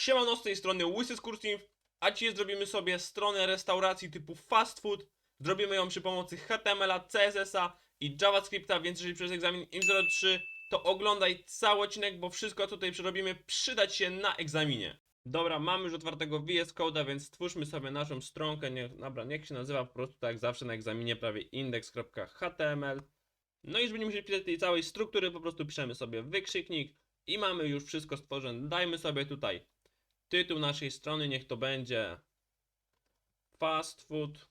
Siemano z tej strony Łysy Skursteam, a dzisiaj zrobimy sobie stronę restauracji typu fast food. Zrobimy ją przy pomocy HTML-a, CSS-a i JavaScripta, więc jeżeli przez egzamin IM03 to oglądaj cały odcinek, bo wszystko tutaj przerobimy przydać się na egzaminie. Dobra, mamy już otwartego VS Code'a, więc stwórzmy sobie naszą stronkę, nie, dobra, niech się nazywa po prostu tak zawsze na egzaminie prawie index.html. No i żeby nie musieli pisać tej całej struktury, po prostu piszemy sobie wykrzyknik i mamy już wszystko stworzone. Dajmy sobie tutaj tytuł naszej strony, niech to będzie fast food.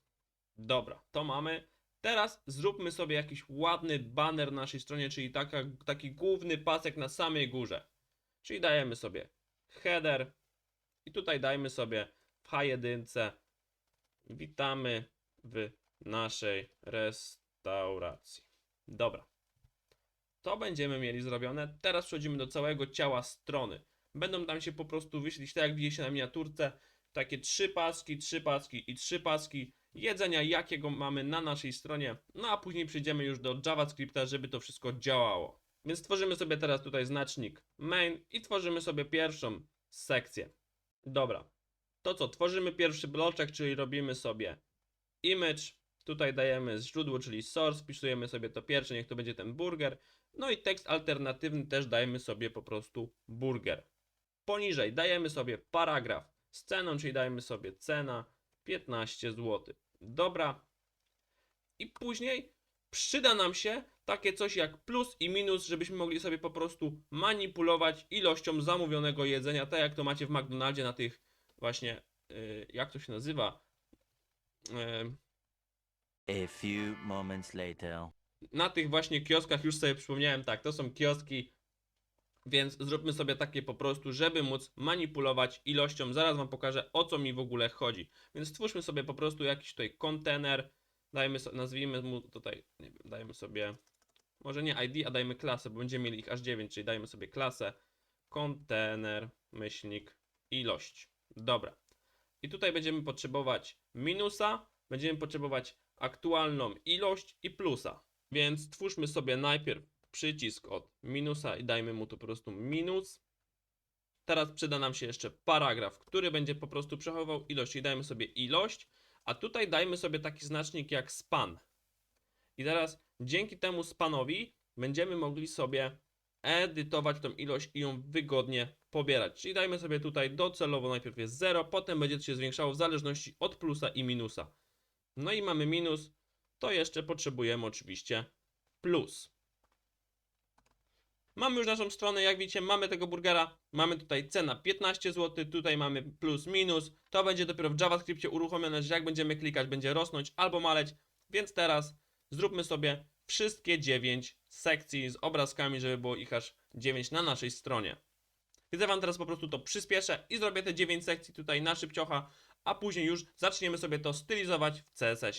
Dobra, to mamy. Teraz zróbmy sobie jakiś ładny banner na naszej stronie, czyli taka, taki główny pasek na samej górze. Czyli dajemy sobie header i tutaj dajmy sobie w H1 witamy w naszej restauracji. Dobra. To będziemy mieli zrobione. Teraz przechodzimy do całego ciała strony. Będą tam się po prostu wyświetlić, tak jak widzicie na miniaturce, takie trzy paski, trzy paski i trzy paski jedzenia, jakiego mamy na naszej stronie. No a później przejdziemy już do JavaScripta, żeby to wszystko działało. Więc tworzymy sobie teraz tutaj znacznik main i tworzymy sobie pierwszą sekcję. Dobra. To co? Tworzymy pierwszy bloczek, czyli robimy sobie image. Tutaj dajemy źródło, czyli source, wpisujemy sobie to pierwsze, niech to będzie ten burger. No i tekst alternatywny też dajemy sobie po prostu burger. Poniżej dajemy sobie paragraf z ceną, czyli dajemy sobie cena 15 zł. Dobra. I później przyda nam się takie coś jak plus i minus, żebyśmy mogli sobie po prostu manipulować ilością zamówionego jedzenia, tak jak to macie w McDonaldzie na tych właśnie, yy, jak to się nazywa? Yy, A few moments later. na tych właśnie kioskach już sobie przypomniałem, tak, to są kioski, więc zróbmy sobie takie po prostu, żeby móc manipulować ilością. Zaraz Wam pokażę o co mi w ogóle chodzi. Więc stwórzmy sobie po prostu jakiś tutaj kontener, dajmy so, nazwijmy mu tutaj, nie wiem, dajmy sobie, może nie ID, a dajmy klasę, bo będziemy mieli ich aż 9, czyli dajmy sobie klasę, kontener, myślnik, ilość. Dobra. I tutaj będziemy potrzebować minusa, będziemy potrzebować aktualną ilość i plusa. Więc stwórzmy sobie najpierw przycisk od minusa i dajmy mu tu po prostu minus. Teraz przyda nam się jeszcze paragraf, który będzie po prostu przechowywał ilość i dajmy sobie ilość, a tutaj dajmy sobie taki znacznik jak span. I teraz dzięki temu spanowi będziemy mogli sobie edytować tą ilość i ją wygodnie pobierać. Czyli dajmy sobie tutaj docelowo najpierw jest 0, potem będzie to się zwiększało w zależności od plusa i minusa. No i mamy minus, to jeszcze potrzebujemy oczywiście plus. Mamy już naszą stronę, jak widzicie, mamy tego burgera, mamy tutaj cena 15 zł, tutaj mamy plus minus, to będzie dopiero w JavaScriptie uruchomione, że jak będziemy klikać, będzie rosnąć albo maleć, więc teraz zróbmy sobie wszystkie 9 sekcji z obrazkami, żeby było ich aż 9 na naszej stronie. Ja Wam teraz po prostu to przyspieszę i zrobię te 9 sekcji tutaj na szybciocha, a później już zaczniemy sobie to stylizować w CSS.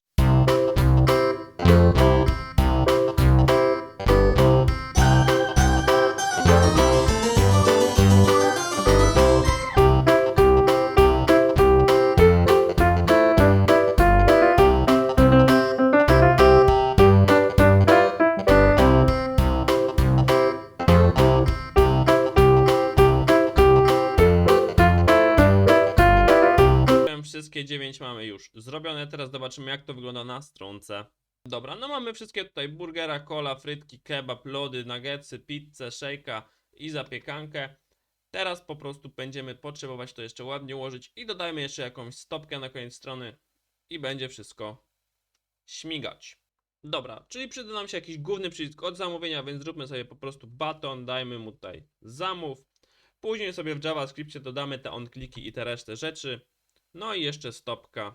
Zobaczymy, jak to wygląda na stronce. Dobra, no mamy wszystkie tutaj burgera, cola, frytki, kebab, lody, nuggetsy, pizzę, szejka i zapiekankę. Teraz po prostu będziemy potrzebować to jeszcze ładnie ułożyć i dodajmy jeszcze jakąś stopkę na koniec strony i będzie wszystko śmigać. Dobra, czyli przyda nam się jakiś główny przycisk od zamówienia, więc zróbmy sobie po prostu baton, dajmy mu tutaj zamów. Później sobie w JavaScriptie dodamy te onkliki i te resztę rzeczy. No i jeszcze stopka.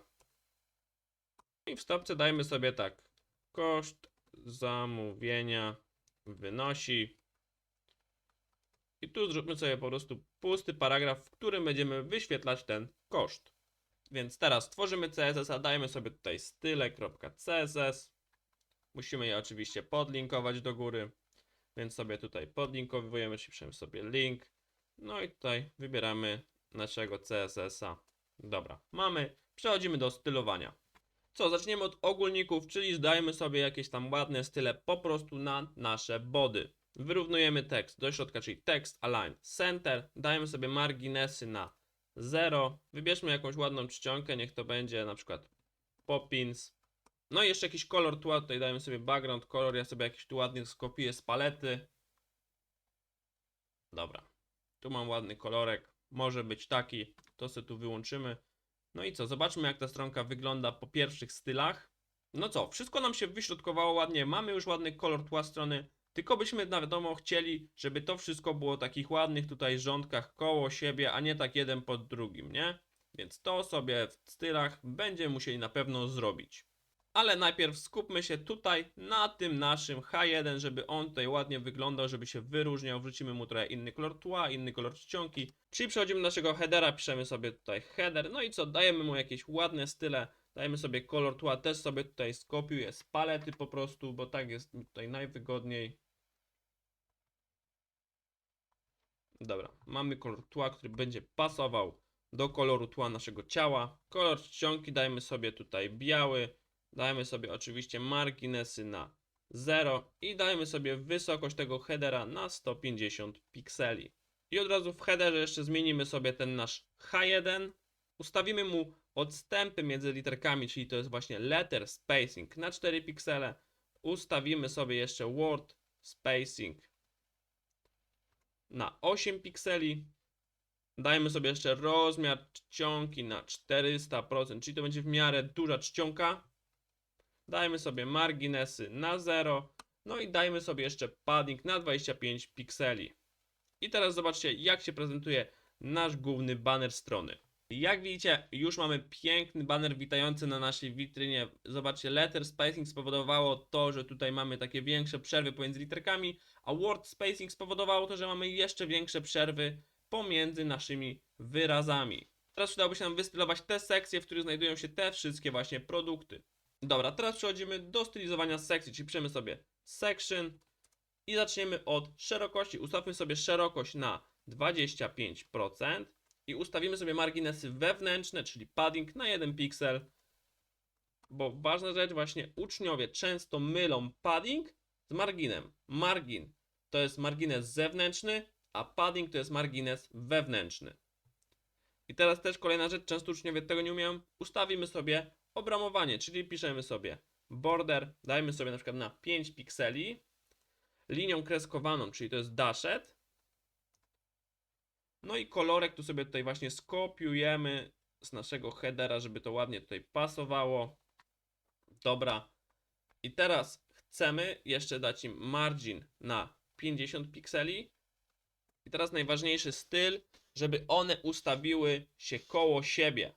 I w stopce dajmy sobie tak. Koszt zamówienia wynosi. I tu zróbmy sobie po prostu pusty paragraf, w którym będziemy wyświetlać ten koszt. Więc teraz tworzymy CSS, a dajmy sobie tutaj style.css. Musimy je oczywiście podlinkować do góry. Więc sobie tutaj podlinkowujemy, czyli piszemy sobie link. No i tutaj wybieramy naszego CSS-a. Dobra, mamy. Przechodzimy do stylowania. Co, zaczniemy od ogólników, czyli dajemy sobie jakieś tam ładne style po prostu na nasze body. Wyrównujemy tekst do środka, czyli tekst, align, center. Dajemy sobie marginesy na 0. Wybierzmy jakąś ładną czcionkę, niech to będzie na przykład Poppins. No i jeszcze jakiś kolor tła, tutaj dajemy sobie background color, ja sobie jakiś tu ładny skopiuję z palety. Dobra, tu mam ładny kolorek, może być taki, to sobie tu wyłączymy. No i co, zobaczmy jak ta stronka wygląda po pierwszych stylach. No co, wszystko nam się wyśrodkowało ładnie, mamy już ładny kolor tła strony, tylko byśmy na wiadomo chcieli, żeby to wszystko było w takich ładnych tutaj rządkach koło siebie, a nie tak jeden pod drugim, nie? Więc to sobie w stylach będziemy musieli na pewno zrobić. Ale najpierw skupmy się tutaj na tym naszym H1, żeby on tutaj ładnie wyglądał, żeby się wyróżniał. Wrzucimy mu trochę inny kolor tła, inny kolor czcionki. Czyli przechodzimy do naszego headera, piszemy sobie tutaj header. No i co, dajemy mu jakieś ładne style. Dajemy sobie kolor tła, też sobie tutaj skopiuję z palety po prostu, bo tak jest tutaj najwygodniej. Dobra, mamy kolor tła, który będzie pasował do koloru tła naszego ciała. Kolor czcionki dajmy sobie tutaj biały. Dajmy sobie oczywiście marginesy na 0 i dajmy sobie wysokość tego headera na 150 pikseli. I od razu w headerze jeszcze zmienimy sobie ten nasz H1. Ustawimy mu odstępy między literkami, czyli to jest właśnie letter spacing na 4 piksele. Ustawimy sobie jeszcze word spacing na 8 pikseli. Dajmy sobie jeszcze rozmiar czcionki na 400%, czyli to będzie w miarę duża czcionka. Dajmy sobie marginesy na 0. No i dajmy sobie jeszcze padding na 25 pikseli. I teraz zobaczcie, jak się prezentuje nasz główny banner strony. Jak widzicie, już mamy piękny banner witający na naszej witrynie. Zobaczcie, letter spacing spowodowało to, że tutaj mamy takie większe przerwy pomiędzy literkami, a word spacing spowodowało to, że mamy jeszcze większe przerwy pomiędzy naszymi wyrazami. Teraz przydałoby się nam wystylować te sekcje, w których znajdują się te wszystkie właśnie produkty. Dobra, teraz przechodzimy do stylizowania sekcji, czyli piszemy sobie section i zaczniemy od szerokości. Ustawmy sobie szerokość na 25% i ustawimy sobie marginesy wewnętrzne, czyli padding na 1 piksel. Bo ważna rzecz, właśnie uczniowie często mylą padding z marginem. Margin to jest margines zewnętrzny, a padding to jest margines wewnętrzny. I teraz też kolejna rzecz, często uczniowie tego nie umieją. Ustawimy sobie obramowanie, czyli piszemy sobie border, dajmy sobie na przykład na 5 pikseli, linią kreskowaną, czyli to jest dashed. No i kolorek tu sobie tutaj właśnie skopiujemy z naszego headera, żeby to ładnie tutaj pasowało. Dobra. I teraz chcemy jeszcze dać im margin na 50 pikseli. I teraz najważniejszy styl, żeby one ustawiły się koło siebie.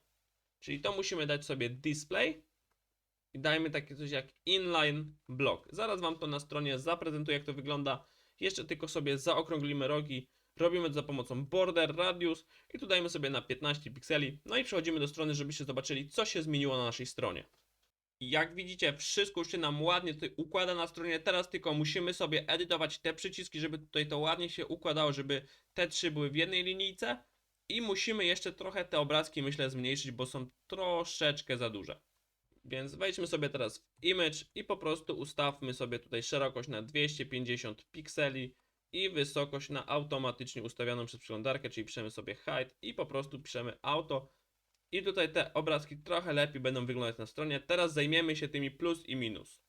Czyli to musimy dać sobie display i dajmy takie coś jak inline block. Zaraz Wam to na stronie zaprezentuję, jak to wygląda. Jeszcze tylko sobie zaokrąglimy rogi. Robimy to za pomocą border, radius i tu dajmy sobie na 15 pikseli. No i przechodzimy do strony, żebyście zobaczyli, co się zmieniło na naszej stronie. Jak widzicie, wszystko już się nam ładnie tutaj układa na stronie. Teraz tylko musimy sobie edytować te przyciski, żeby tutaj to ładnie się układało, żeby te trzy były w jednej linijce. I musimy jeszcze trochę te obrazki, myślę, zmniejszyć, bo są troszeczkę za duże. Więc wejdźmy sobie teraz w image i po prostu ustawmy sobie tutaj szerokość na 250 pikseli i wysokość na automatycznie ustawioną przez przeglądarkę, czyli piszemy sobie height i po prostu piszemy auto. I tutaj te obrazki trochę lepiej będą wyglądać na stronie. Teraz zajmiemy się tymi plus i minus.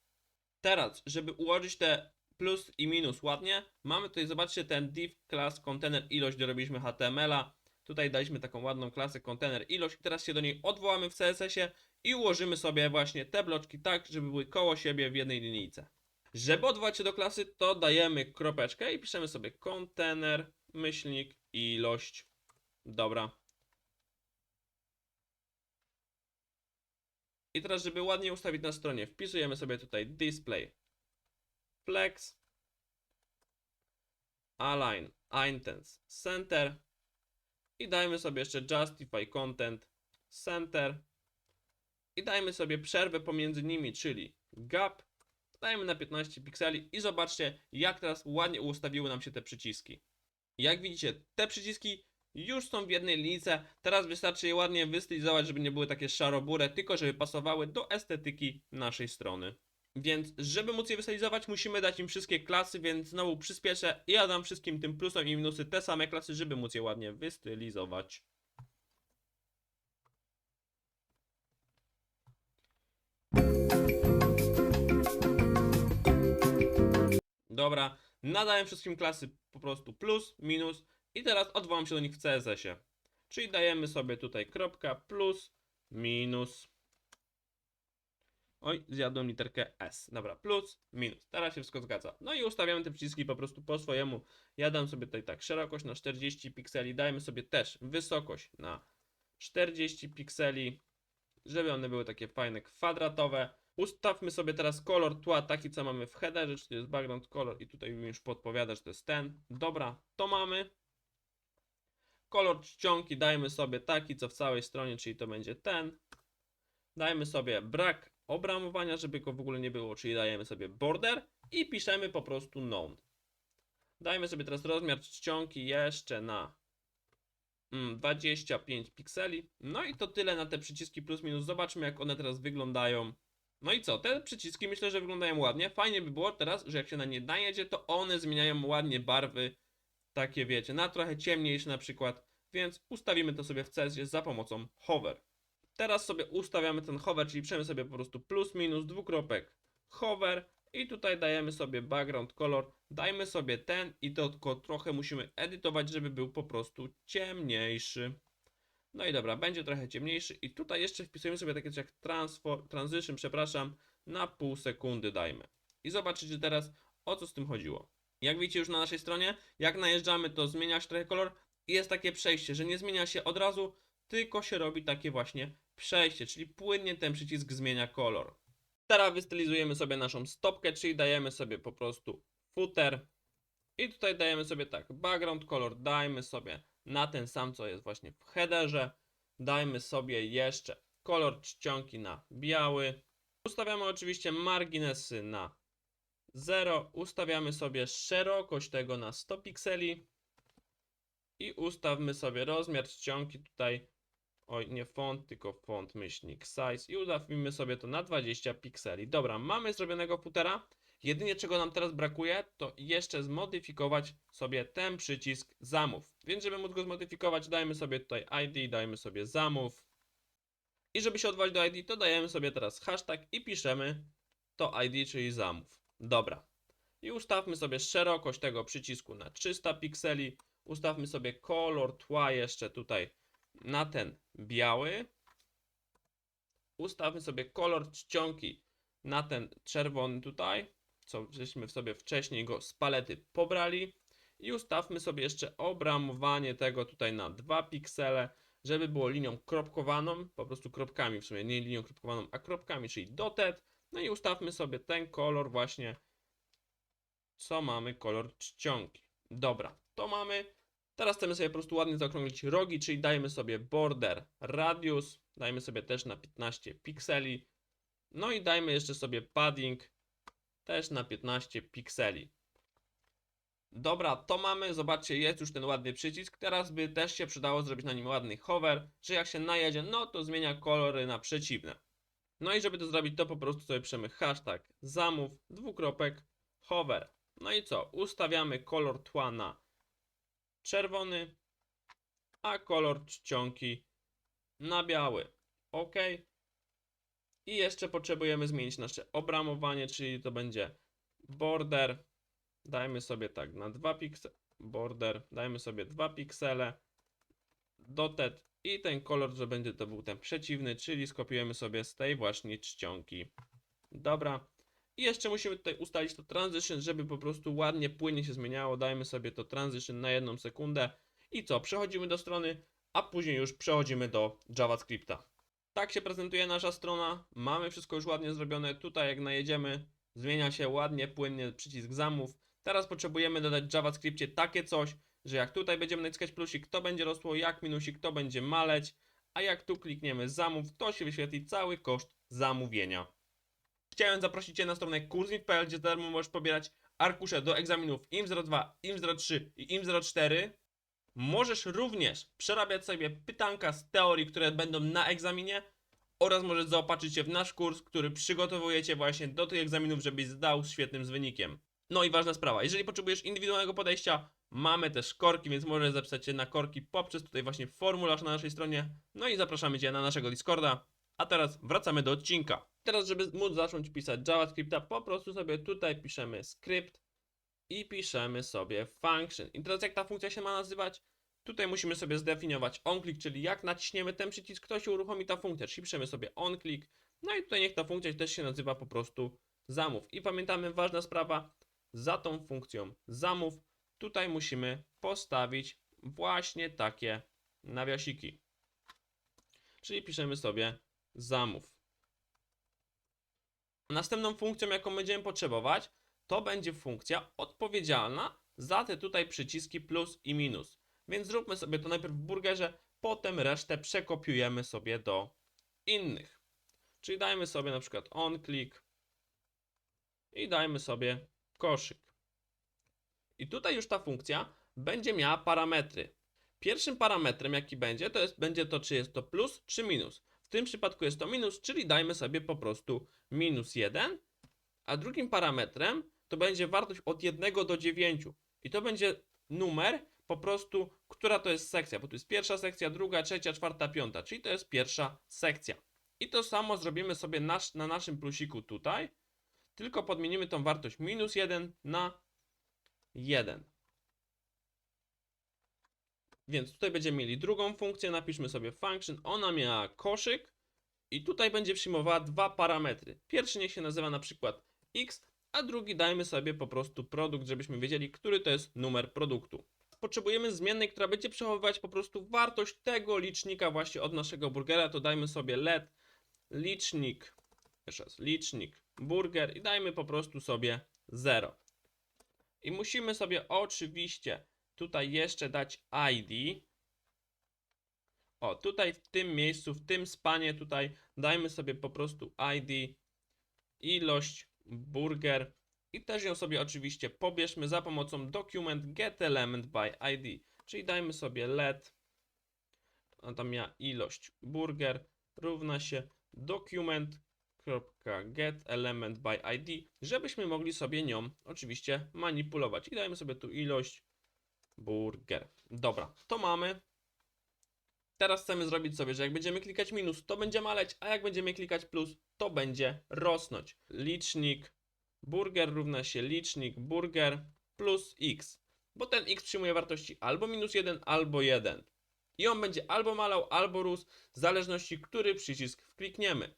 Teraz, żeby ułożyć te plus i minus ładnie, mamy tutaj, zobaczcie, ten div class container ilość, gdzie robiliśmy HTML-a. Tutaj daliśmy taką ładną klasę container ilość i teraz się do niej odwołamy w CSS-ie i ułożymy sobie właśnie te bloczki tak, żeby były koło siebie w jednej linijce. Żeby odwołać się do klasy, to dajemy kropeczkę i piszemy sobie container, myślnik, ilość. Dobra. I teraz, żeby ładnie ustawić na stronie, wpisujemy sobie tutaj display flex align intense center i dajmy sobie jeszcze justify content center i dajmy sobie przerwę pomiędzy nimi, czyli gap dajmy na 15 pikseli i zobaczcie jak teraz ładnie ustawiły nam się te przyciski. Jak widzicie, te przyciski już są w jednej linijce, teraz wystarczy je ładnie wystylizować, żeby nie były takie szarobure, tylko żeby pasowały do estetyki naszej strony. Więc żeby móc je wystylizować, musimy dać im wszystkie klasy, więc znowu przyspieszę i ja dam wszystkim tym plusom i minusy te same klasy, żeby móc je ładnie wystylizować. Dobra, nadałem wszystkim klasy po prostu plus, minus i teraz odwołam się do nich w CSS-ie. Czyli dajemy sobie tutaj kropka, plus, minus. Oj, zjadłem literkę S. Dobra, plus, minus. Teraz się wszystko zgadza. No i ustawiamy te przyciski po prostu po swojemu. Ja dam sobie tutaj tak szerokość na 40 pikseli, dajmy sobie też wysokość na 40 pikseli, żeby one były takie fajne, kwadratowe. Ustawmy sobie teraz kolor tła, taki co mamy w headerze, czyli jest background color i tutaj mi już podpowiada, że to jest ten. Dobra, to mamy. Kolor czcionki dajmy sobie taki, co w całej stronie, czyli to będzie ten. Dajmy sobie brak obramowania, żeby go w ogóle nie było, czyli dajemy sobie border i piszemy po prostu none. Dajmy sobie teraz rozmiar czcionki jeszcze na mm, 25 pikseli. No i to tyle na te przyciski plus minus. Zobaczmy jak one teraz wyglądają. No i co? Te przyciski myślę, że wyglądają ładnie. Fajnie by było teraz, że jak się na nie najedzie, to one zmieniają ładnie barwy. Takie wiecie, na trochę ciemniejsze na przykład. Więc ustawimy to sobie w CSS za pomocą hover. Teraz sobie ustawiamy ten hover, czyli piszemy sobie po prostu plus minus dwukropek hover i tutaj dajemy sobie background color. Dajmy sobie ten i to tylko trochę musimy edytować, żeby był po prostu ciemniejszy. No i dobra, będzie trochę ciemniejszy i tutaj jeszcze wpisujemy sobie takie coś jak transition, przepraszam, na pół sekundy dajmy. I zobaczycie teraz o co z tym chodziło. Jak widzicie już na naszej stronie, jak najeżdżamy to zmienia się trochę kolor i jest takie przejście, że nie zmienia się od razu, tylko się robi takie właśnie przejście, czyli płynnie ten przycisk zmienia kolor. Teraz wystylizujemy sobie naszą stopkę, czyli dajemy sobie po prostu footer i tutaj dajemy sobie tak, background color dajmy sobie na ten sam, co jest właśnie w headerze. Dajmy sobie jeszcze kolor czcionki na biały. Ustawiamy oczywiście marginesy na 0. Ustawiamy sobie szerokość tego na 100 pikseli. I ustawmy sobie rozmiar czcionki tutaj. Oj, nie font, tylko font myślnik size. I ustawimy sobie to na 20 pikseli. Dobra, mamy zrobionego footera. Jedynie czego nam teraz brakuje, to jeszcze zmodyfikować sobie ten przycisk zamów. Więc żeby móc go zmodyfikować, dajmy sobie tutaj ID, dajmy sobie zamów. I żeby się odwołać do ID, to dajemy sobie teraz hashtag i piszemy to ID, czyli zamów. Dobra. I ustawmy sobie szerokość tego przycisku na 300 pikseli. Ustawmy sobie kolor tła jeszcze tutaj na ten biały. Ustawmy sobie kolor czcionki na ten czerwony tutaj, co żeśmy sobie wcześniej go z palety pobrali. I ustawmy sobie jeszcze obramowanie tego tutaj na 2 piksele, żeby było linią kropkowaną, po prostu kropkami w sumie, nie linią kropkowaną, a kropkami, czyli dotted. No i ustawmy sobie ten kolor właśnie, co mamy, kolor czcionki. Dobra, to mamy. Teraz chcemy sobie po prostu ładnie zaokrąglić rogi, czyli dajemy sobie border radius, dajmy sobie też na 15 pikseli. No i dajmy jeszcze sobie padding też na 15 pikseli. Dobra, to mamy, zobaczcie, jest już ten ładny przycisk. Teraz by też się przydało zrobić na nim ładny hover, że jak się najedzie, no to zmienia kolory na przeciwne. No i żeby to zrobić, to po prostu sobie piszemy hashtag zamów, dwukropek, hover. No i co? Ustawiamy kolor tła na czerwony, a kolor czcionki na biały. OK. I jeszcze potrzebujemy zmienić nasze obramowanie, czyli to będzie border. Dajmy sobie tak na 2 piksele. Border, dajmy sobie 2 piksele. Dotted i ten kolor, że będzie to był ten przeciwny, czyli skopiujemy sobie z tej właśnie czcionki. Dobra. I jeszcze musimy tutaj ustalić to transition, żeby po prostu ładnie, płynnie się zmieniało. Dajmy sobie to transition na jedną sekundę. I co? Przechodzimy do strony, a później już przechodzimy do JavaScripta. Tak się prezentuje nasza strona. Mamy wszystko już ładnie zrobione. Tutaj jak najedziemy, zmienia się ładnie, płynnie przycisk zamów. Teraz potrzebujemy dodać w JavaScriptie takie coś, że jak tutaj będziemy naciskać plusik, to będzie rosło, jak minusik, to będzie maleć, a jak tu klikniemy zamów, to się wyświetli cały koszt zamówienia. Chciałem zaprosić Cię na stronę kursnik.pl, gdzie darmo możesz pobierać arkusze do egzaminów IM02, IM03 i IM04. Możesz również przerabiać sobie pytanka z teorii, które będą na egzaminie oraz możesz zaopatrzyć się w nasz kurs, który przygotowuje Cię właśnie do tych egzaminów, żebyś zdał z świetnym wynikiem. No i ważna sprawa, jeżeli potrzebujesz indywidualnego podejścia, mamy też korki, więc możesz zapisać się na korki poprzez tutaj właśnie formularz na naszej stronie. No i zapraszamy Cię na naszego Discorda. A teraz wracamy do odcinka. Teraz, żeby móc zacząć pisać JavaScripta, po prostu sobie tutaj piszemy skrypt i piszemy sobie function. I teraz jak ta funkcja się ma nazywać? Tutaj musimy sobie zdefiniować onClick, czyli jak naciśniemy ten przycisk, to się uruchomi ta funkcja. Czyli piszemy sobie onClick. No i tutaj niech ta funkcja też się nazywa po prostu zamów. I pamiętamy, ważna sprawa, za tą funkcją zamów tutaj musimy postawić właśnie takie nawiasiki. Czyli piszemy sobie zamów. Następną funkcją, jaką będziemy potrzebować, to będzie funkcja odpowiedzialna za te tutaj przyciski plus i minus. Więc zróbmy sobie to najpierw w burgerze, potem resztę przekopiujemy sobie do innych. Czyli dajmy sobie na przykład onClick i dajmy sobie koszyk. I tutaj już ta funkcja będzie miała parametry. Pierwszym parametrem, jaki będzie, to jest, będzie to, czy jest to plus, czy minus. W tym przypadku jest to minus, czyli dajmy sobie po prostu minus 1. A drugim parametrem to będzie wartość od 1 do 9. I to będzie numer po prostu, która to jest sekcja, bo tu jest pierwsza sekcja, druga, trzecia, czwarta, piąta, czyli to jest pierwsza sekcja. I to samo zrobimy sobie nasz, na naszym plusiku tutaj, tylko podmienimy tą wartość minus 1 na 1. Więc tutaj będziemy mieli drugą funkcję, napiszmy sobie function, ona miała koszyk i tutaj będzie przyjmowała dwa parametry. Pierwszy niech się nazywa na przykład x, a drugi dajmy sobie po prostu produkt, żebyśmy wiedzieli, który to jest numer produktu. Potrzebujemy zmiennej, która będzie przechowywać po prostu wartość tego licznika właśnie od naszego burgera, to dajmy sobie let licznik, jeszcze raz, licznik burger i dajmy po prostu sobie 0. I musimy sobie oczywiście tutaj jeszcze dać ID. O, tutaj w tym miejscu, w tym spanie tutaj dajmy sobie po prostu ID, ilość burger i też ją sobie oczywiście pobierzmy za pomocą document get element by ID. Czyli dajmy sobie let, a tam miała ilość burger równa się document.get element by ID, żebyśmy mogli sobie nią oczywiście manipulować. I dajmy sobie tu ilość burger. Dobra, to mamy. Teraz chcemy zrobić sobie, że jak będziemy klikać minus, to będzie maleć, a jak będziemy klikać plus, to będzie rosnąć. Licznik burger równa się licznik burger plus x, bo ten x przyjmuje wartości albo minus 1, albo 1. I on będzie albo malał, albo rósł, w zależności, który przycisk wklikniemy.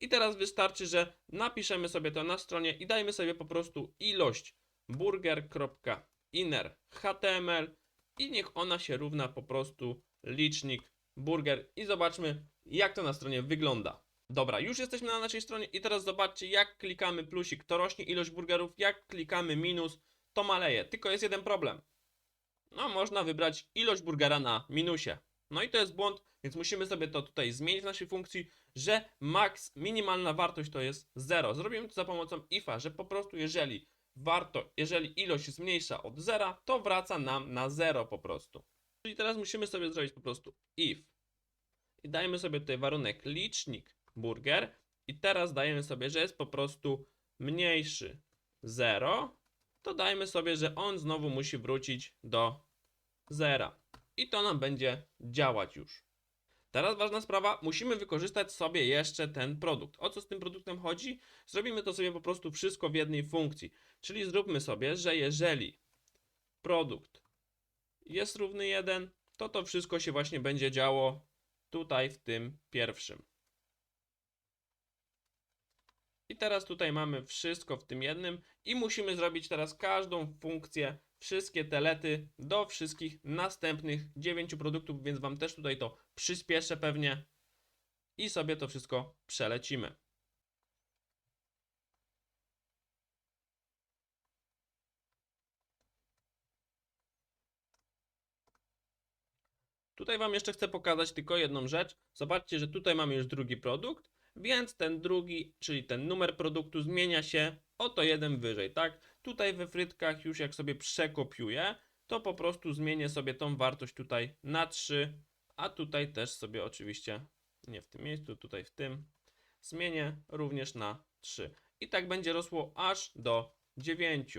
I teraz wystarczy, że napiszemy sobie to na stronie i dajmy sobie po prostu ilość burger.inner html i niech ona się równa po prostu licznik burger i zobaczmy jak to na stronie wygląda. Dobra, już jesteśmy na naszej stronie i teraz zobaczcie jak klikamy plusik, to rośnie ilość burgerów, jak klikamy minus, to maleje. Tylko jest jeden problem. No, można wybrać ilość burgera na minusie. No i to jest błąd, więc musimy sobie to tutaj zmienić w naszej funkcji, że max, minimalna wartość to jest 0. Zrobimy to za pomocą ifa, że po prostu jeżeli warto, jeżeli ilość jest mniejsza od 0, to wraca nam na 0 po prostu. Czyli teraz musimy sobie zrobić po prostu if. I dajmy sobie tutaj warunek licznik burger. I teraz dajemy sobie, że jest po prostu mniejszy 0. To dajmy sobie, że on znowu musi wrócić do zera. I to nam będzie działać już. Teraz ważna sprawa, musimy wykorzystać sobie jeszcze ten produkt. O co z tym produktem chodzi? Zrobimy to sobie po prostu wszystko w jednej funkcji. Czyli zróbmy sobie, że jeżeli produkt jest równy 1, to to wszystko się właśnie będzie działo tutaj w tym pierwszym. I teraz tutaj mamy wszystko w tym jednym i musimy zrobić teraz każdą funkcję, wszystkie telety do wszystkich następnych 9 produktów, więc Wam też tutaj to przyspieszę pewnie i sobie to wszystko przelecimy. Tutaj Wam jeszcze chcę pokazać tylko jedną rzecz. Zobaczcie, że tutaj mamy już drugi produkt, więc ten drugi, czyli ten numer produktu zmienia się o to jeden wyżej, tak? Tutaj we frytkach już jak sobie przekopiuję, to po prostu zmienię sobie tą wartość tutaj na 3, a tutaj też sobie oczywiście, nie w tym miejscu, tutaj w tym, zmienię również na 3. I tak będzie rosło aż do 9.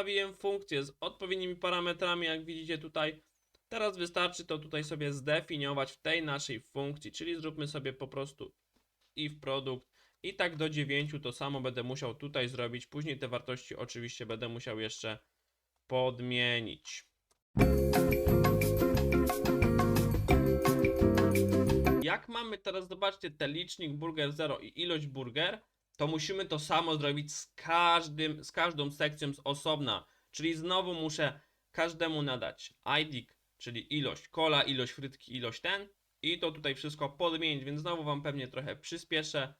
ustawiłem funkcję. z odpowiednimi parametrami, jak widzicie tutaj. Teraz wystarczy to tutaj sobie zdefiniować w tej naszej funkcji, czyli zróbmy sobie po prostu if produkt i tak do 9 to samo będę musiał tutaj zrobić. Później te wartości oczywiście będę musiał jeszcze podmienić. Jak mamy teraz, zobaczcie, ten licznik burger 0 i ilość burger, to musimy to samo zrobić z każdym, z każdą sekcją z osobna. Czyli znowu muszę każdemu nadać ID, czyli ilość kola, ilość frytki, ilość ten i to tutaj wszystko podmienić, więc znowu wam pewnie trochę przyspieszę.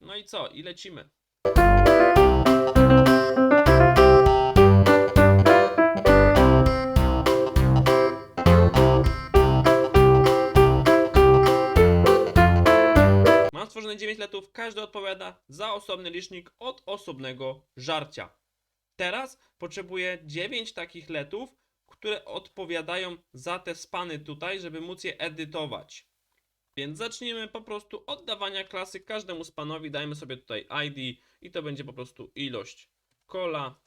No i co? I lecimy. Za osobny licznik od osobnego żarcia. Teraz potrzebuję 9 takich letów, które odpowiadają za te spany tutaj, żeby móc je edytować. Więc zacznijmy po prostu od dawania klasy każdemu spanowi. Dajmy sobie tutaj ID i to będzie po prostu ilość kola.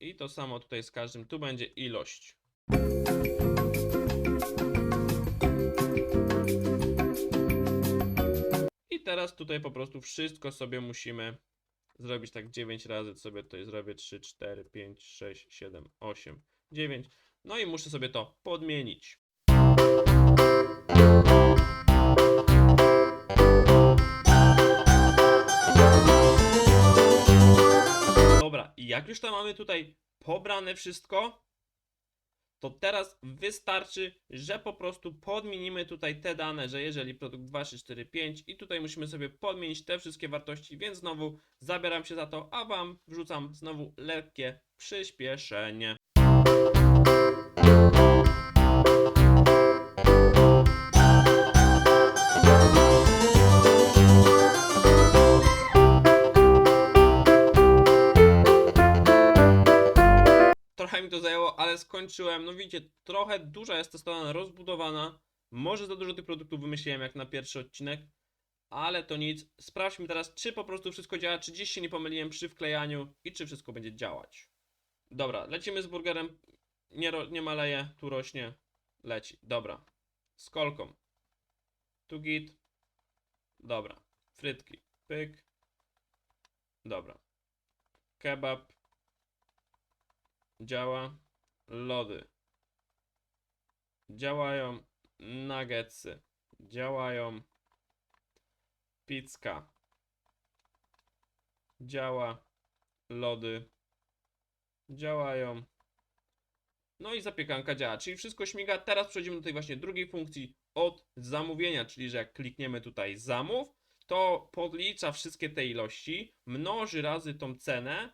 I to samo tutaj z każdym. Tu będzie ilość. Teraz tutaj po prostu wszystko sobie musimy zrobić tak 9 razy. Sobie tutaj zrobię 3, 4, 5, 6, 7, 8, 9. No i muszę sobie to podmienić. Dobra, i jak już to mamy tutaj pobrane wszystko, to teraz wystarczy, że po prostu podmienimy tutaj te dane, że jeżeli produkt 2, 3, 4, 5 i tutaj musimy sobie podmienić te wszystkie wartości, więc znowu zabieram się za to, a Wam wrzucam znowu lekkie przyspieszenie. Mi to zajęło, ale skończyłem. No widzicie, trochę duża jest ta strona rozbudowana. Może za dużo tych produktów wymyśliłem jak na pierwszy odcinek, ale to nic. Sprawdźmy teraz, czy po prostu wszystko działa, czy gdzieś się nie pomyliłem przy wklejaniu i czy wszystko będzie działać. Dobra, lecimy z burgerem. Nie, nie maleje, tu rośnie. Leci. Dobra. Z kolką. Tu git. Dobra. Frytki. Pyk. Dobra. Kebab. Działa. Lody. Działają. Nuggetsy. Działają. Pizka. Działa. Lody. Działają. No i zapiekanka działa, czyli wszystko śmiga. Teraz przechodzimy do tej właśnie drugiej funkcji od zamówienia, czyli że jak klikniemy tutaj zamów, to podlicza wszystkie te ilości, mnoży razy tą cenę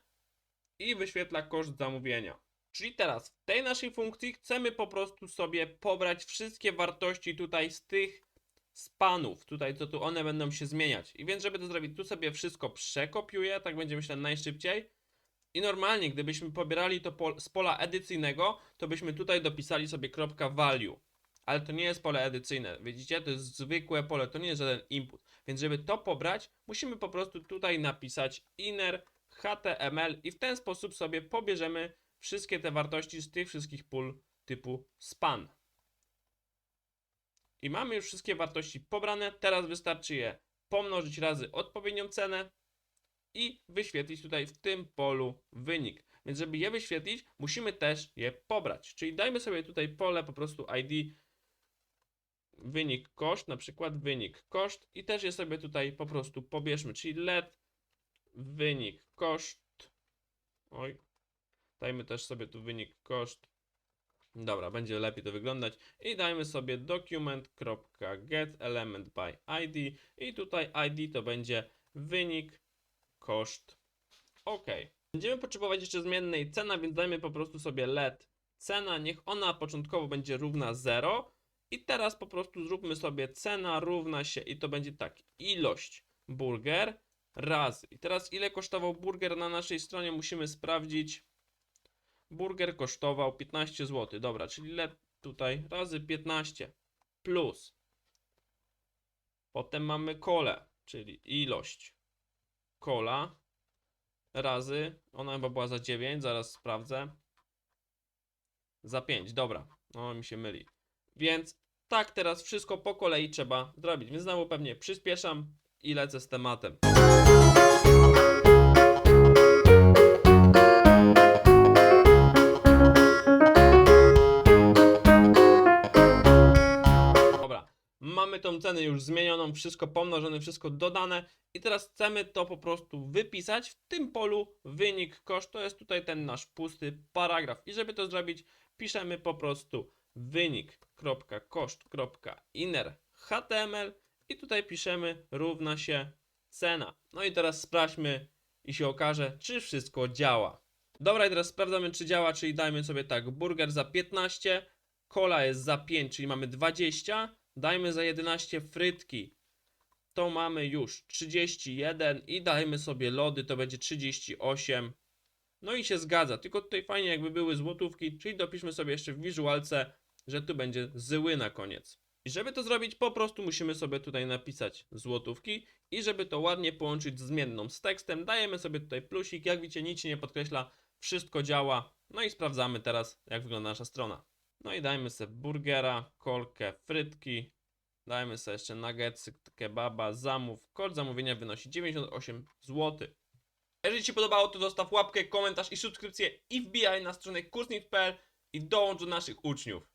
i wyświetla koszt zamówienia. Czyli teraz w tej naszej funkcji chcemy po prostu sobie pobrać wszystkie wartości tutaj z tych spanów, tutaj co tu one będą się zmieniać. I więc żeby to zrobić, tu sobie wszystko przekopiuję, tak będzie myślę najszybciej. I normalnie, gdybyśmy pobierali to pol z pola edycyjnego, to byśmy tutaj dopisali sobie kropka .value. Ale to nie jest pole edycyjne, widzicie? To jest zwykłe pole, to nie jest żaden input. Więc żeby to pobrać, musimy po prostu tutaj napisać inner HTML i w ten sposób sobie pobierzemy wszystkie te wartości z tych wszystkich pól typu span. I mamy już wszystkie wartości pobrane, teraz wystarczy je pomnożyć razy odpowiednią cenę i wyświetlić tutaj w tym polu wynik. Więc żeby je wyświetlić, musimy też je pobrać. Czyli dajmy sobie tutaj pole po prostu ID wynik koszt, na przykład wynik koszt i też je sobie tutaj po prostu pobierzmy, czyli let wynik koszt. Oj, dajmy też sobie tu wynik koszt. Dobra, będzie lepiej to wyglądać. I dajmy sobie document.get element by ID i tutaj ID to będzie wynik koszt. OK. Będziemy potrzebować jeszcze zmiennej cena, więc dajmy po prostu sobie let cena, niech ona początkowo będzie równa 0 i teraz po prostu zróbmy sobie cena równa się i to będzie tak, ilość burger razy. I teraz ile kosztował burger na naszej stronie musimy sprawdzić. Burger kosztował 15 zł. Dobra, czyli let tutaj razy 15 plus. Potem mamy kole, czyli ilość kola razy. Ona chyba była za 9, zaraz sprawdzę. Za 5, dobra. No mi się myli. Więc tak teraz wszystko po kolei trzeba zrobić. Więc znowu pewnie przyspieszam i lecę z tematem. Mamy tą cenę już zmienioną, wszystko pomnożone, wszystko dodane i teraz chcemy to po prostu wypisać w tym polu wynik koszt, to jest tutaj ten nasz pusty paragraf i żeby to zrobić piszemy po prostu wynik.koszt.inner html i tutaj piszemy równa się cena. No i teraz sprawdźmy i się okaże, czy wszystko działa. Dobra, i teraz sprawdzamy, czy działa, czyli dajmy sobie tak, burger za 15, cola jest za 5, czyli mamy 20, dajmy za 11 frytki, to mamy już 31 i dajmy sobie lody, to będzie 38. No i się zgadza, tylko tutaj fajnie jakby były złotówki, czyli dopiszmy sobie jeszcze w wizualce, że tu będzie zyły na koniec. I żeby to zrobić, po prostu musimy sobie tutaj napisać złotówki i żeby to ładnie połączyć z zmienną z tekstem, dajemy sobie tutaj plusik, jak widzicie nic nie podkreśla, wszystko działa. No i sprawdzamy teraz, jak wygląda nasza strona. No i dajmy sobie burgera, kolkę, frytki, dajmy sobie jeszcze nuggetsy, kebaba, zamów. Kod zamówienia wynosi 98 zł. Jeżeli Ci podobało, to zostaw łapkę, komentarz i subskrypcję i wbijaj na stronę kursnit.pl i dołącz do naszych uczniów.